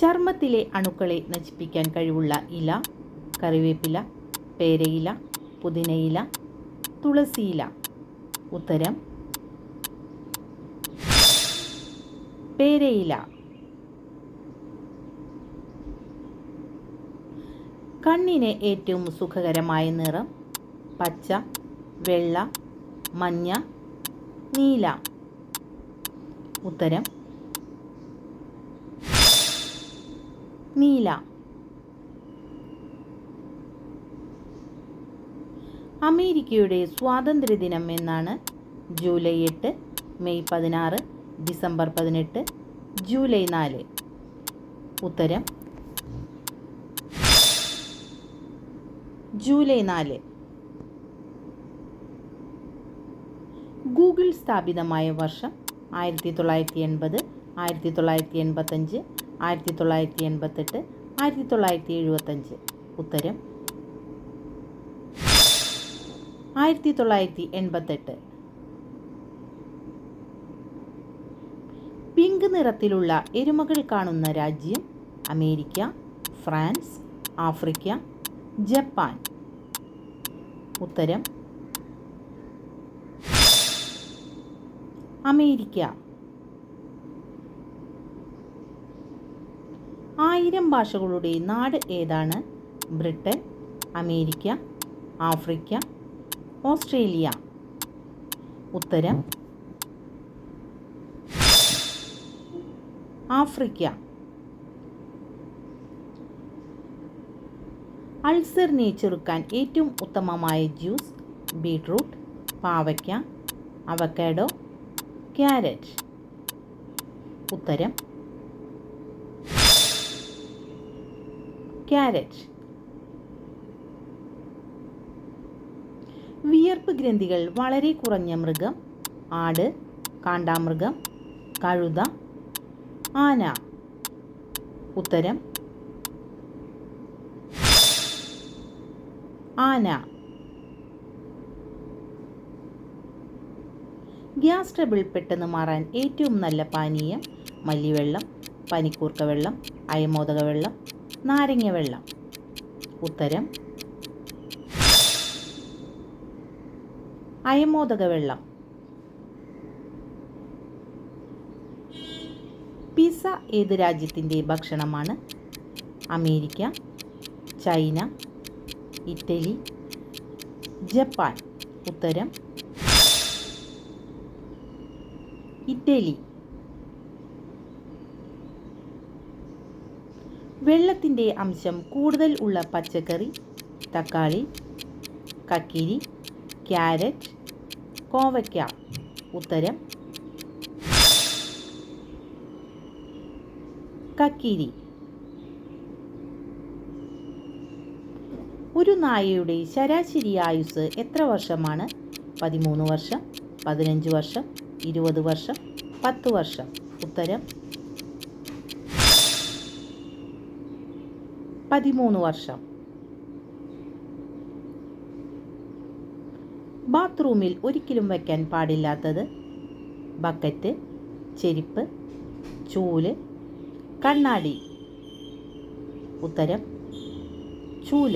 ചർമ്മത്തിലെ അണുക്കളെ നശിപ്പിക്കാൻ കഴിവുള്ള ഇല കറിവേപ്പില പേരയില പുതിനയില തുളസിയില. ഉത്തരം പേരയില. കണ്ണിന് ഏറ്റവും സുഖകരമായ നിറം പച്ച വെള്ള മഞ്ഞ നീല. ഉത്തരം നീല. അമേരിക്കയുടെ സ്വാതന്ത്ര്യദിനം എന്നാണ് ജൂലൈ എട്ട് മെയ് പതിനാറ് ഡിസംബർ പതിനെട്ട് ജൂലൈ നാല്. ഉത്തരം ജൂലൈ നാല്. ഗൂഗിൾ സ്ഥാപിതമായ വർഷം ആയിരത്തി തൊള്ളായിരത്തി എൺപത് ആയിരത്തി തൊള്ളായിരത്തി എൺപത്തഞ്ച് ആയിരത്തി തൊള്ളായിരത്തി എൺപത്തെട്ട് ആയിരത്തി തൊള്ളായിരത്തി എഴുപത്തഞ്ച് ഉത്തരം? ആയിരത്തി തൊള്ളായിരത്തി എൺപത്തെട്ട് പിങ്ക് നിറത്തിലുള്ള എരുമകൾ കാണുന്ന രാജ്യം അമേരിക്ക ഫ്രാൻസ് ആഫ്രിക്ക ജപ്പാൻ. ഉത്തരം? അമേരിക്ക. ആയിരം ഭാഷകളുടെ നാട് ഏതാണ്? Britain America Africa Australia. ഉത്തരം ആഫ്രിക്ക. അൾസറിനെ ചെറുക്കാൻ ഏറ്റവും ഉത്തമമായ ജ്യൂസ് ബീട്രൂട്ട് പാവയ്ക്ക അവക്കാഡോ ക്യാരറ്റ്. ഉത്തരം ക്യാരറ്റ്. വിയർപ്പ് ഗ്രന്ഥികൾ വളരെ കുറഞ്ഞ മൃഗം ആട് കാണ്ടാമൃഗം കഴുത ആന. ഉത്തരം ആന. ഗ്യാസ് ട്രബിൾ പെട്ടെന്ന് മാറാൻ ഏറ്റവും നല്ല പാനീയം മല്ലിവെള്ളം പനിക്കൂർക്ക വെള്ളം അയമോദക വെള്ളം നാരങ്ങ വെള്ളം. ഉത്തരം അയമോദക വെള്ളം. പിസ ഏത് രാജ്യത്തിന്റെ ഭക്ഷണമാണ്? America China Italy Japan. ഉത്തരം ഇറ്റലി. വെള്ളത്തിന്റെ അംശം കൂടുതൽ ഉള്ള പച്ചക്കറി തക്കാളി കക്കിരി ക്യാരറ്റ് കോവയ്ക്ക. ഉത്തരം കക്കിരി. ഒരു നായയുടെ ശരാശരി ആയുസ് എത്ര വർഷമാണ്? പതിമൂന്ന് വർഷം പതിനഞ്ച് വർഷം ഇരുപത് വർഷം പത്ത് വർഷം. ഉത്തരം പതിമൂന്ന് വർഷം. ബാത്റൂമിൽ ഒരിക്കലും വയ്ക്കാൻ പാടില്ലാത്തത് ബക്കറ്റ് ചെരിപ്പ് ചൂൽ കണ്ണാടി ഉത്തരം ചൂൽ.